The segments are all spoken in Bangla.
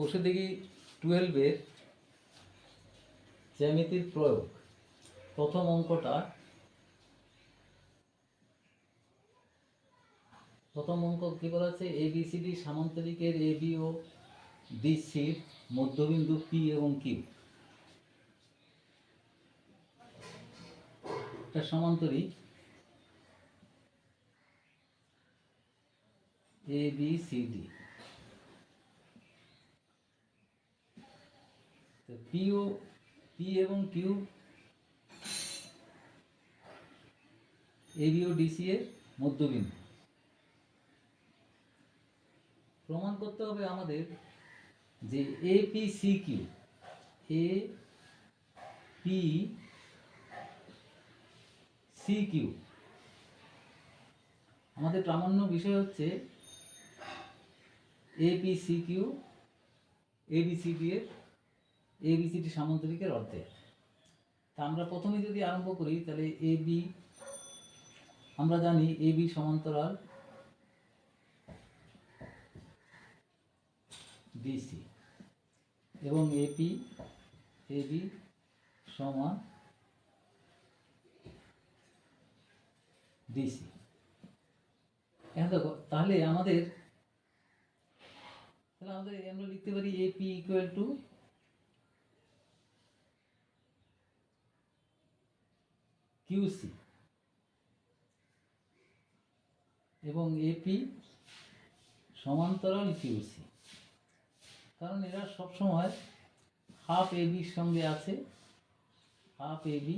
কোষে দেখি টুয়েলভের জ্যামিতির প্রয়োগ। প্রথম অঙ্কটা প্রথম অঙ্ক কি বলা আছে এ বি সি ডি সামান্তরিকের এ বি ও ডি সির মধ্যবিন্দু পি এবং কিউ এটা সমান্তরিক। A B C D P O P এবং কিউ এ বি ও ডিসি এর মধ্যবিন্দু। প্রমাণ করতে হবে আমাদের যে A P C Q A P C Q আমাদের প্রামাণ্য বিষয় হচ্ছে A P C Q A B C এর এ বি সি ডি সামান্তরিকের অর্ধেক। তা আমরা প্রথমে যদি আরম্ভ করি, তাহলে এ বি আমরা জানি এ বি সমান্তরাল ডিসি এবং এপি এবি সমান ডিসি এখন দেখো, তাহলে আমাদের তাহলে আমাদের আমরা লিখতে পারি এপি ইকুয়াল টু কিউসি এবং এপি সমান্তরাল কিউসি কারণ এরা সবসময় হাফ এবির সঙ্গে আছে হাফ এবি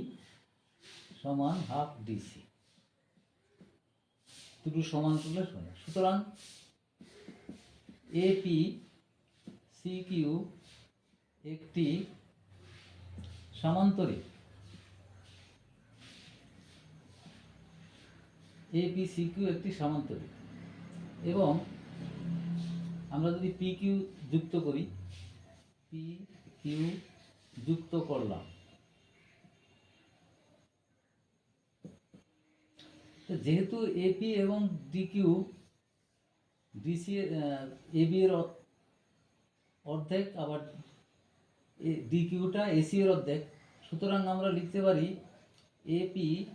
সমান হাফ ডিসি দুটো সমান করলে সমান সুতরাং এপি সি কিউ একটি সামান্তরিক এপি সি কিউ একটি সামান্তরিক। এবং আমরা যদি পি কিউ যুক্ত করি পি কিউ যুক্ত করলাম। তো যেহেতু এপি এবং ডিকিউ ডিসি এবি এর অর্ধ- অর্ধেক, আবার ডিকিউটা এসি এর অর্ধেক। সুতরাং আমরা লিখতে পারি এপি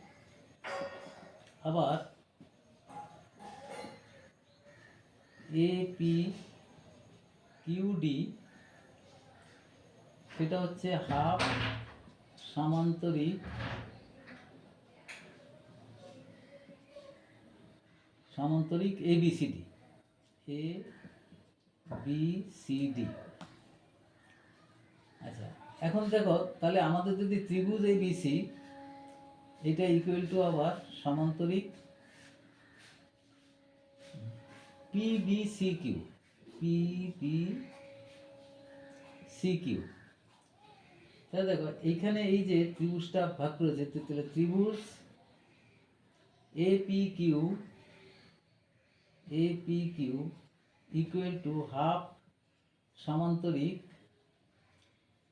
আবার এপি কিউডি সেটা হচ্ছে হাফ সামান্তরিক সামান্তরিক A B C D. A B C D. আচ্ছা এখন দেখো, তাহলে আমাদের যদি ত্রিভুজ এ বি সি এটা ইকুয়াল টু আবার সামান্তরিক C Q P B C Q তাহলে দেখো, এইখানে এই যে ত্রিভুজটা ভাগ করেছে তাহলে ত্রিভুজ A P Q A P Q equal to half সামান্তরিক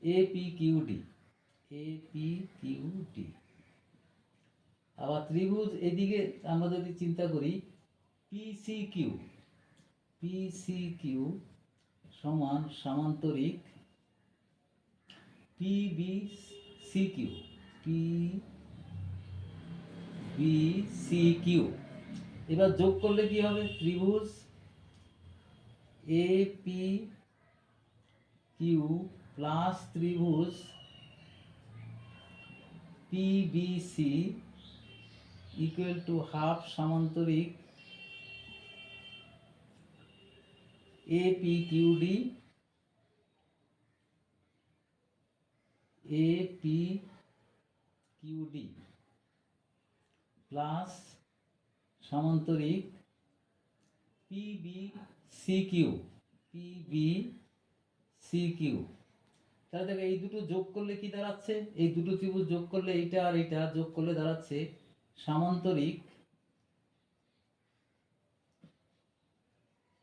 A P Q D A P Q D আবার ত্রিভুজ এদিকে আমরা যদি চিন্তা করি P C Q P C Q সমান সামান্তরিক P B C Q P B C Q এবার যোগ করলে কি হবে? ত্রিভুজ এ পি কিউ প্লাস ত্রিভুজ P B C equal to half সামান্তরিক A P Q D A P Q D plus সামান্তরিক P B C Q P B C Q তাহলে দেখো এই দুটো যোগ করলে কি দাঁড়াচ্ছে? এই দুটো ত্রিভুজ যোগ করলে এইটা আর এইটা যোগ করলে দাঁড়াচ্ছে সামান্তরিক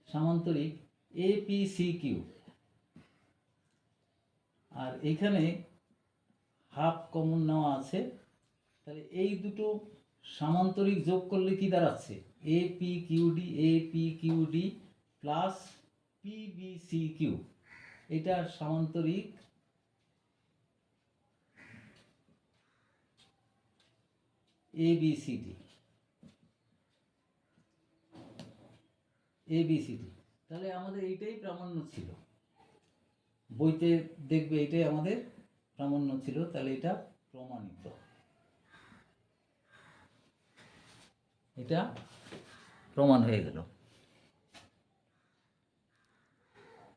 সামান্তরিক এ পি সি কিউ আর এখানে হাফ কমন নেওয়া আছে। তাহলে এই দুটো সামান্তরিক যোগ করলে কি দাঁড়াচ্ছে? A P Q D A P Q D plus P B C Q এটা সামান্তরিক A B C D A B C D তাহলে আমাদের এইটাই প্রামাণ্য ছিল। বইতে দেখবে এটাই আমাদের প্রামাণ্য ছিল, তাহলে এটা প্রমাণিত। এটা প্রমাণ হয়ে গেল।